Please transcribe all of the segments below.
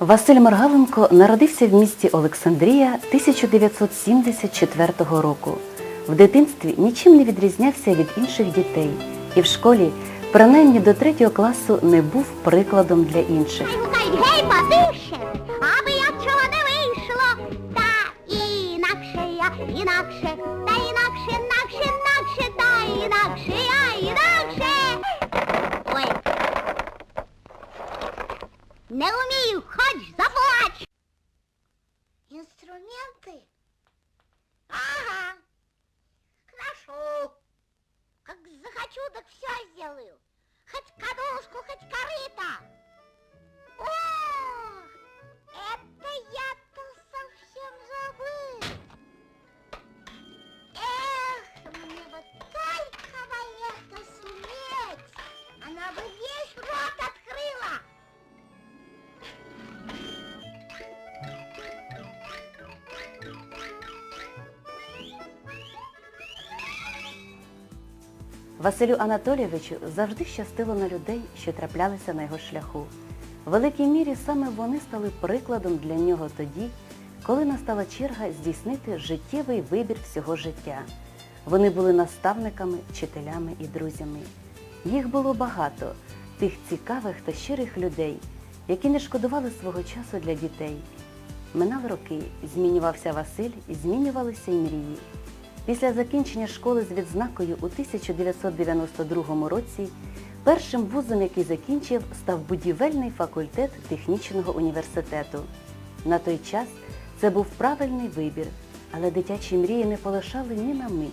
Василь Маргаленко народився в місті Олександрія 1974 року. В дитинстві нічим не відрізнявся від інших дітей і в школі, принаймні до третього класу, не був прикладом для інших. Гей, потише, аби я чого не вийшло. Та інакше я, інакше, та Не умію, хоч заплач. Инструменты? Ага. Хорошо. Как захочу, так все сделаю. Хоть кадушку, хоть корыто. Василю Анатолійовичу завжди щастило на людей, що траплялися на його шляху. В великій мірі саме вони стали прикладом для нього тоді, коли настала черга здійснити життєвий вибір всього життя. Вони були наставниками, вчителями і друзями. Їх було багато, тих цікавих та щирих людей, які не шкодували свого часу для дітей. Минали роки, змінювався Василь, змінювалися й мрії. Після закінчення школи з відзнакою у 1992 році першим вузом, який закінчив, став будівельний факультет технічного університету. На той час це був правильний вибір, але дитячі мрії не полишали ні на мить.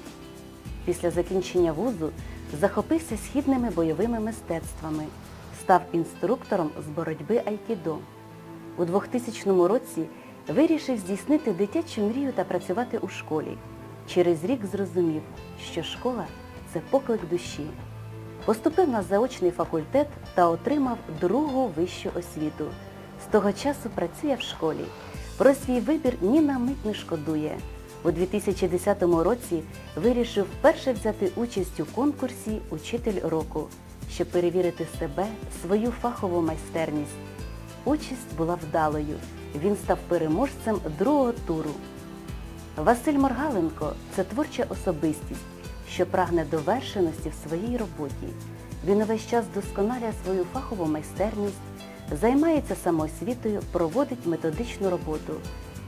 Після закінчення вузу захопився східними бойовими мистецтвами, став інструктором з боротьби айкідо. У 2000 році вирішив здійснити дитячу мрію та працювати у школі. Через рік зрозумів, що школа це поклик душі. Поступив на заочний факультет та отримав другу вищу освіту. З того часу працює в школі. Про свій вибір ні на мить не шкодує. У 2010 році вирішив вперше взяти участь у конкурсі Учитель року, щоб перевірити себе, свою фахову майстерність. Участь була вдалою. Він став переможцем другого туру. Василь Маргаленко це творча особистість, що прагне довершеності в своїй роботі. Він увесь час досконалює свою фахову майстерність, займається самоосвітою, проводить методичну роботу.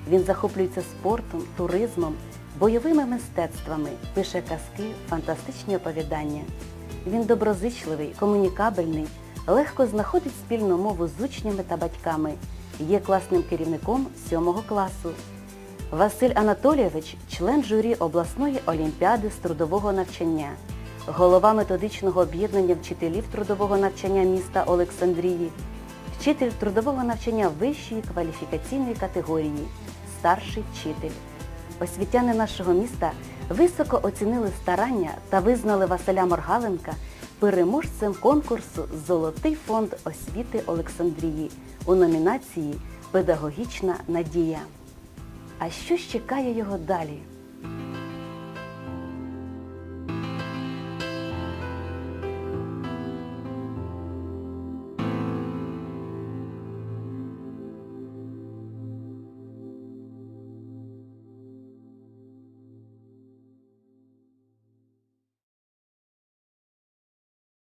Він захоплюється спортом, туризмом, бойовими мистецтвами, пише казки, фантастичні оповідання. Він доброзичливий, комунікабельний, легко знаходить спільну мову з учнями та батьками, є класним керівником сьомого класу. Василь Анатолійович член журі обласної олімпіади з трудового навчання, голова методичного об'єднання вчителів трудового навчання міста Олександрії, вчитель трудового навчання вищої кваліфікаційної категорії, старший вчитель. Освітяни нашого міста високо оцінили старання та визнали Василя Моргаленка переможцем конкурсу Золотий фонд освіти Олександрії у номінації Педагогічна надія. А що ж чекає його далі?